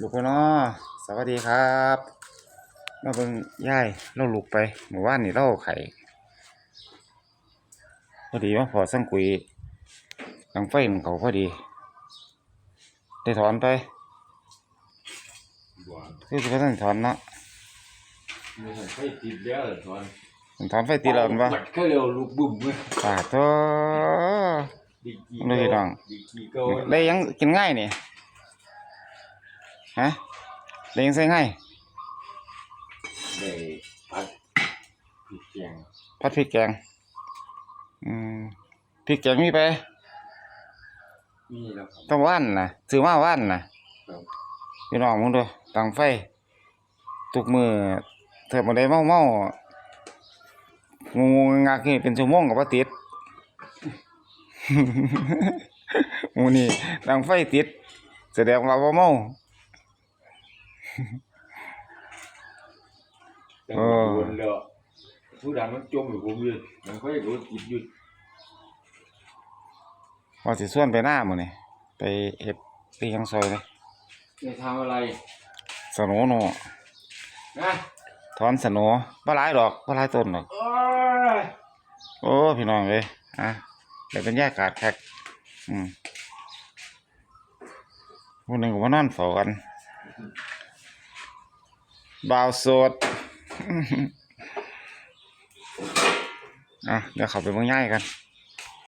ลูกพ่อน้อสวัสดีครับมาเบิ่งยายเราลุกไปเมื่อวานนี่เราไข่พอดีว่าพอสังกุยหลังไฟมันเขาพอดี ได้ถอนไปบ่คือจะต้องถอนเนาะไม่ใช่ไฟติดแล้วตอนมันถอนไฟตีเราเป็นปะปัดแค่เร็วลูกบุ่มเว้ยปาดตัว ดีกีไม่ได้ดังดีกีเก่าได้ยังกินง่ายนี่ฮะได้ยังใส่ง่ายได้พัดผิดแกงผัดพริกแกงอืมพริกแกงมีไปนี่แล้วครับ ต้องว่านนะซื้อมาว่านนะครับ พี่น้องมึงดูตังไฟทุกมือเถิดมาได้เมาเมาๆงูๆงักๆนี่เป็นชั่วโมงกับว่าติด หมูนี่ตังไฟติด แสดงว่าบ่เมาแต่เออโดนแล้วผู้ดันมันจมอยู่ผมเลยมันค่อยโดนติดอยู่ว่าสิส่วนไปหน้ามื้อนี่ไปเฮ็ดไปหยังซอยเลยจะทำอะไรสโนโนนะถอนสโนบ่หลายดอกบ่หลายต้นดอกโอ้ยโอ้พี่น้องเอ้ยอะ เดี๋ยวเป็นยากาศคักอืมวันหนึ่งก็มานอนเฝ้ากันบ่าวโสดอะเดี๋ยวขับไปเมืองย่ายกัน